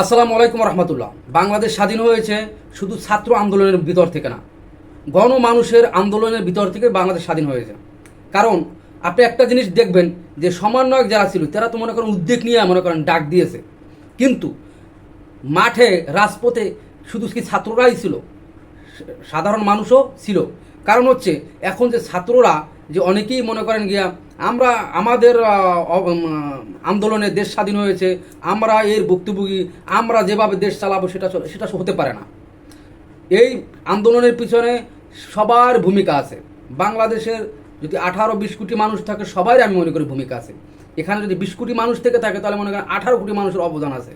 আসসালামু আলাইকুম রহমতুল্লাহ। বাংলাদেশ স্বাধীন হয়েছে শুধু ছাত্র আন্দোলনের ভিতর থেকে না, গণ মানুষের আন্দোলনের ভিতর থেকে বাংলাদেশ স্বাধীন হয়েছে। কারণ আপনি একটা জিনিস দেখবেন যে সমন্বয়ক যারা ছিল, তারা তো মনে করেন উদ্যোগ নিয়ে মনে করেন ডাক দিয়েছে। কিন্তু মাঠে, রাজপথে শুধু কি ছাত্ররাই ছিল? সাধারণ মানুষও ছিল। কারণ হচ্ছে, এখন যে ছাত্ররা, যে অনেকেই মনে করেন গিয়া, আমরা আমাদের আন্দোলনে দেশ স্বাধীন হয়েছে, আমরা এর ভুক্তভোগী, আমরা যেভাবে দেশ চালাবো, সেটা সেটা হতে পারে না। এই আন্দোলনের পিছনে সবার ভূমিকা আছে। বাংলাদেশের যদি আঠারো, বিশ কোটি মানুষ থাকে সবাই আমি মনে করি ভূমিকা আছে। এখানে যদি বিশ কোটি মানুষ থেকে থাকে, তাহলে মনে করেন আঠারো কোটি মানুষের অবদান আছে।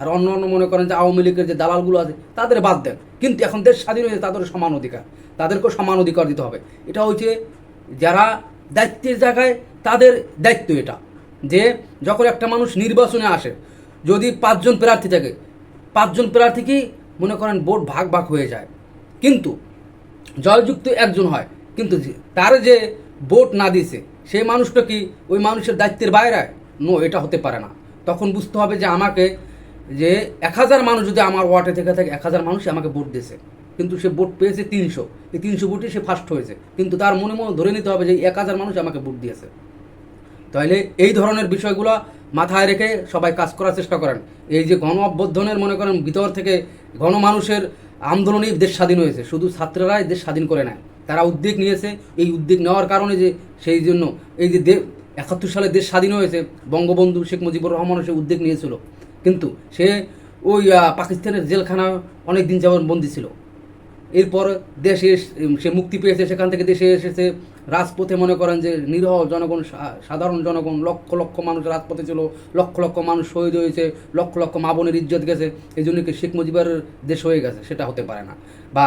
আর অন্য অন্য মনে করেন যে আওয়ামী লীগের যে দালালগুলো আছে, তাদের বাদ দেন। কিন্তু এখন দেশ স্বাধীন হয়েছে তাদের সমান অধিকার। তাদেরকেও সমান অধিকার দিতে হবে। এটা হচ্ছে যারা দায়িত্বের জায়গায়, তাদের দায়িত্ব এটা। যে যখন একটা মানুষ নির্বাচনে আসে, যদি পাঁচজন প্রার্থী থাকে, পাঁচজন প্রার্থীকেই মনে করেন ভোট ভাগ ভাগ হয়ে যায়। কিন্তু জয়যুক্ত একজন হয়, কিন্তু তার যে ভোট না দিছে, সেই মানুষটা কি ওই মানুষের দায়িত্বের বাইরে? নো, এটা হতে পারে না। তখন বুঝতে হবে যে আমাকে যে এক হাজার মানুষ যদি আমার ওয়ার্ডে থেকে থাকে, এক হাজার মানুষ আমাকে ভোট দিয়েছে। কিন্তু সে ভোট পেয়েছে তিনশো। এই তিনশো ভোটে সে ফার্স্ট হয়েছে। কিন্তু তার মনে মনে ধরে নিতে হবে যে এক হাজার মানুষ আমাকে ভোট দিয়েছে। তাহলে এই ধরনের বিষয়গুলো মাথায় রেখে সবাই কাজ করার চেষ্টা করেন। এই যে গণ অভ্যর্থনের মনে করেন, ভিতর থেকে গণমানুষের আন্দোলনেই দেশ স্বাধীন হয়েছে। শুধু ছাত্ররাই দেশ স্বাধীন করে নেয়। তারা উদ্যোগ নিয়েছে। এই উদ্যোগ নেওয়ার কারণে যে সেই জন্য এই যে একাত্তর সালে দেশ স্বাধীন হয়েছে, বঙ্গবন্ধু শেখ মুজিবুর রহমানও সে উদ্যোগ নিয়েছিল। কিন্তু সে ওই পাকিস্তানের জেলখানা অনেক দিন যাবত বন্দী ছিল। এরপর দেশে সে মুক্তি পেয়েছে, সেখান থেকে দেশে এসেছে। রাজপথে মনে করেন যে নিরহ জনগণ সাধারণ জনগণ, লক্ষ লক্ষ মানুষ রাজপথে ছিল, লক্ষ লক্ষ মানুষ শহীদ হয়েছে, লক্ষ লক্ষ মা বোনের ইজ্জত গেছে। এই জন্য কি শেখ মুজিবের দেশ হয়ে গেছে? সেটা হতে পারে না। বা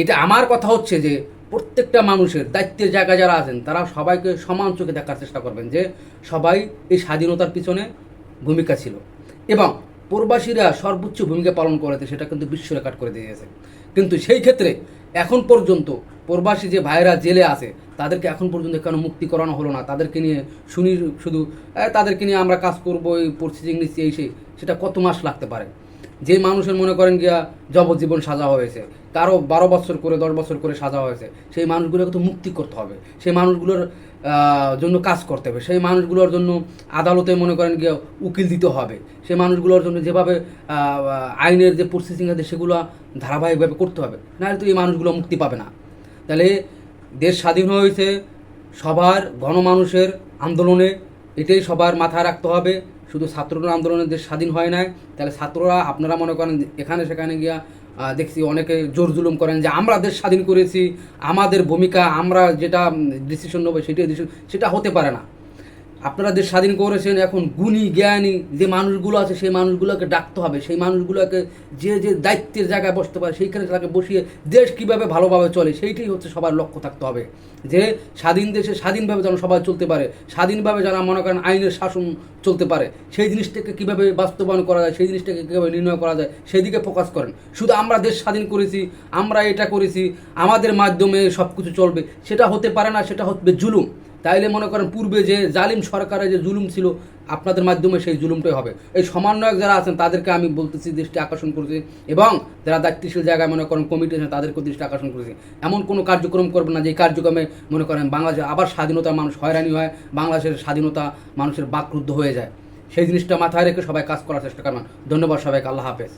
এটা আমার কথা হচ্ছে যে প্রত্যেকটা মানুষের দায়িত্বের জায়গায় যারা আছেন, তারা সবাইকে সমান চোখে দেখার চেষ্টা করবেন যে সবাই এই স্বাধীনতার পিছনে ভূমিকা ছিল। এবং প্রবাসীরা সর্বোচ্চ ভূমিকা পালন করেছে, সেটা কিন্তু বিশ্ব রেকর্ড করে দিয়েছে কিন্তু সেই ক্ষেত্রে এখন পর্যন্ত প্রবাসী যে ভাইরা জেলে আছে, তাদেরকে এখন পর্যন্ত কেন মুক্তি করানো হলো না? তাদেরকে নিয়ে শুনি, শুধু তাদেরকে নিয়ে আমরা কাজ করব, এই পরিস্থিতি নিচ্ছি, এই সেই, সেটা কত মাস লাগতে পারে? যে মানুষের মনে করেন গিয়া যাবজ্জীবন সাজা হয়েছে, কারও বারো বছর করে, দশ বছর করে সাজা হয়েছে, সেই মানুষগুলোকে তো মুক্তি করতে হবে। সেই মানুষগুলোর জন্য কাজ করতে হবে। সেই মানুষগুলোর জন্য আদালতে মনে করেন গিয়ে উকিল দিতে হবে। সেই মানুষগুলোর জন্য যেভাবে আইনের যে প্রসেসিং আছে সেগুলো ধারাবাহিকভাবে করতে হবে। নাহলে তো এই মানুষগুলো মুক্তি পাবে না। তাহলে দেশ স্বাধীন হয়েছে, সবার গণমানুষের আন্দোলনে এটাই সবার মাথায় রাখতে হবে। শুধু ছাত্ররা আন্দোলনে দেশ স্বাধীন হয় নাই। তাহলে ছাত্ররা, আপনারা মনে করেন এখানে সেখানে গিয়া দেখছি অনেকে জোর জুলুম করেন যে আমরা দেশ স্বাধীন করেছি, আমাদের ভূমিকা, আমরা যেটা ডিসিশন নেব সেটাই সেটা হতে পারে না। আপনারা দেশ স্বাধীন করেছেন, এখন গুণী, জ্ঞানী যে মানুষগুলো আছে, সেই মানুষগুলোকে ডাকতে হবে, সেই মানুষগুলোকে যে যে দায়িত্বের জায়গায় বসতে পারে, সেইখানে তাকে বসিয়ে দেশ কীভাবে ভালোভাবে চলে, সেইটাই হচ্ছে সবার লক্ষ্য থাকতে হবে। যে স্বাধীন দেশে স্বাধীনভাবে যেন সবাই চলতে পারে, স্বাধীনভাবে যারা মনে করেন আইনের শাসন চলতে পারে, সেই জিনিসটাকে কীভাবে বাস্তবায়ন করা যায়, সেই জিনিসটাকে কীভাবে নির্ণয় করা যায় সেই দিকে ফোকাস করেন। শুধু আমরা দেশ স্বাধীন করেছি, আমরা এটা করেছি, আমাদের মাধ্যমে সব কিছু চলবে, সেটা হতে পারে না, সেটা হচ্ছে জুলুম। তাইলে মনে করেন পূর্বে যে জালিম সরকারের যে জুলুম ছিল, আপনাদের মাধ্যমে সেই জুলুমটাই হবে। এই সমন্বয়ক যারা আছেন, তাদেরকে আমি বলতেছি দৃষ্টি আকর্ষণ করেছি এবং যারা দায়িত্বশীল জায়গায় মনে করেন কমিটি আছেন, তাদেরকেও দৃষ্টি আকর্ষণ করেছি। এমন কোনো কার্যক্রম করবে না যে কার্যক্রমে মনে করেন বাংলাদেশে আবার স্বাধীনতা মানুষ হয়রানি হয়, বাংলাদেশের স্বাধীনতা মানুষের বাকরুদ্ধ হয়ে যায়। সেই জিনিসটা মাথায় রেখে সবাই কাজ করার চেষ্টা করবেন। ধন্যবাদ সবাইকে, আল্লাহ হাফেজ।